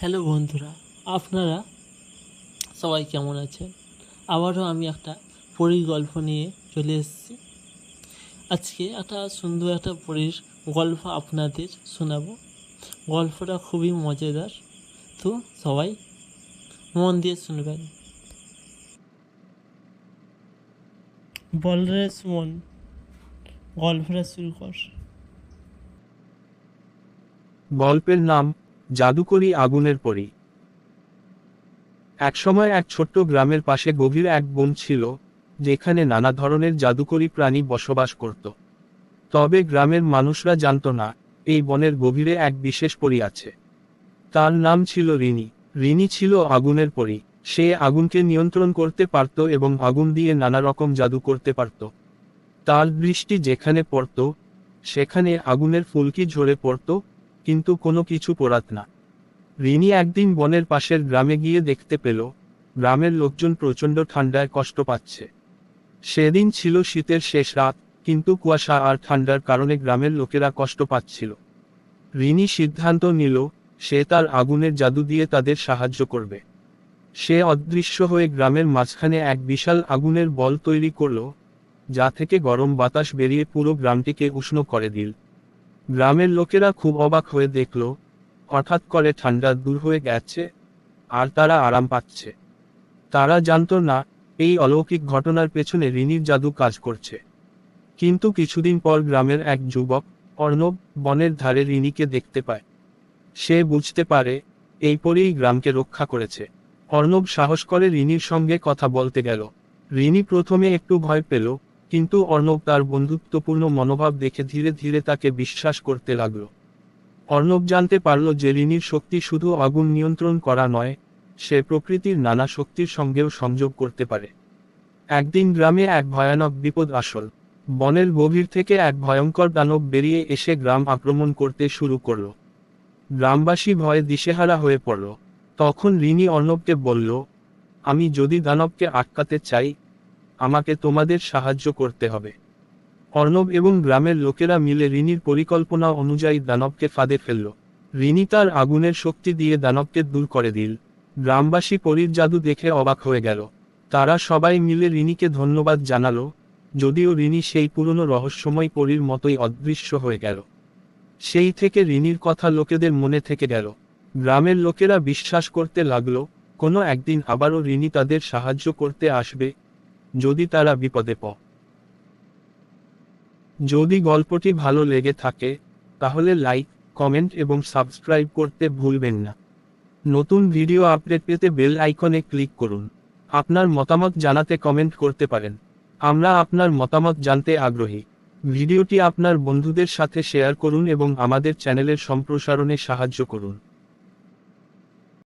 Hello বন্ধুরা, আপনারা সবাই কেমন আছেন? আবারও আমি একটা পরীর গল্প নিয়ে চলে এসেছি। আজকে একটা সুন্দর একটা পরীর গল্প আপনাদের শোনাবো। গল্পটা খুবই মজাদার, তো সবাই মন দিয়ে শুনবেন। বলরে সুমন, গল্পটা শুরু কর। গল্পের নাম জাদুকরি আগুনের পরী। একসময় এক ছোট্ট গ্রামের পাশে গভীর এক বন ছিল, যেখানে নানা ধরনের জাদুকরি প্রাণী বসবাস করত। তবে গ্রামের মানুষরা জানত না, এই বনের গভীরে এক বিশেষ পরী আছে। তার নাম ছিল রিনি। রিনি ছিল আগুনের পরী। সে আগুনকে নিয়ন্ত্রণ করতে পারত এবং আগুন দিয়ে নানা রকম জাদু করতে পারত। তার দৃষ্টি যেখানে পড়ত, সেখানে আগুনের ফুলকি ঝরে পড়ত কিন্তু কোনো কিছু পড়াত না। রিনি একদিন বনের পাশের গ্রামে গিয়ে দেখতে পেল, গ্রামের লোকজন প্রচণ্ড ঠান্ডায় কষ্ট পাচ্ছে। সেদিন ছিল শীতের শেষ রাত, কিন্তু কুয়াশা আর ঠান্ডার কারণে গ্রামের লোকেরা কষ্ট পাচ্ছিল। রিনি সিদ্ধান্ত নিল, সে তার আগুনের জাদু দিয়ে তাদের সাহায্য করবে। সে অদৃশ্য হয়ে গ্রামের মাঝখানে এক বিশাল আগুনের বল তৈরি করল, যা থেকে গরম বাতাস বেরিয়ে পুরো গ্রামটিকে উষ্ণ করে দিল। গ্রামের লোকেরা খুব অবাক হয়ে দেখল, হঠাৎ করে ঠান্ডা দূর হয়ে গেছে, আর তারা আরাম পাচ্ছে। তারা জানতো না, এই অলৌকিক ঘটনার পেছনে ঋণীর জাদু কাজ করছে। কিন্তু কিছুদিন পর গ্রামের এক যুবক, অর্ণব, বনের ধারে ঋণীকে দেখতে পায়। সে বুঝতে পারে, এই পরেই গ্রামকে রক্ষা করেছে। অর্ণব সাহস করে ঋণীর সঙ্গে কথা বলতে গেল। ঋণী প্রথমে একটু ভয় পেল কিন্তু অর্ণব তার বন্ধুত্বপূর্ণ মনোভাব দেখে ধীরে ধীরে তাকে বিশ্বাস করতে লাগল। অর্ণব জানতে পারল যে ঋণীর শক্তি শুধু আগুন নিয়ন্ত্রণ করা নয়, সে প্রকৃতির নানা শক্তির সঙ্গেও সংযোগ করতে পারে। একদিন গ্রামে এক ভয়ানক বিপদ আসল। বনের গভীর থেকে এক ভয়ঙ্কর দানব বেরিয়ে এসে গ্রাম আক্রমণ করতে শুরু করল। গ্রামবাসী ভয়ে দিশেহারা হয়ে পড়ল। তখন ঋণী অর্ণবকে বলল, আমি যদি দানবকে আটকাতে চাই আমাকে তোমাদের সাহায্য করতে হবে। অর্ণব এবং গ্রামের লোকেরা মিলে ঋণীর পরিকল্পনা অনুযায়ী দানবকে ফাঁদে ফেলল। ঋণী তার আগুনের শক্তি দিয়ে দানবকে দূর করে দিল। গ্রামবাসী পরীর জাদু দেখে অবাক হয়ে গেল। তারা সবাই মিলে ঋণীকে ধন্যবাদ জানালো, যদিও ঋণী সেই পুরনো রহস্যময় পরীর মতোই অদৃশ্য হয়ে গেল। সেই থেকে ঋণীর কথা লোকেদের মনে থেকে গেল। গ্রামের লোকেরা বিশ্বাস করতে লাগল, কোনো একদিন আবারও ঋণী তাদের সাহায্য করতে আসবে যদি তারা বিপদে প যদি গল্পটি ভালো লেগে থাকে, তাহলে লাইক, কমেন্ট এবং সাবস্ক্রাইব করতে ভুলবেন না। নতুন ভিডিও আপডেট পেতে বেল আইকনে ক্লিক করুন। আপনার মতামত জানাতে কমেন্ট করতে পারেন। আমরা আপনার মতামত জানতে আগ্রহী। ভিডিওটি আপনার বন্ধুদের সাথে শেয়ার করুন এবং আমাদের চ্যানেলের সম্প্রসারণে সাহায্য করুন।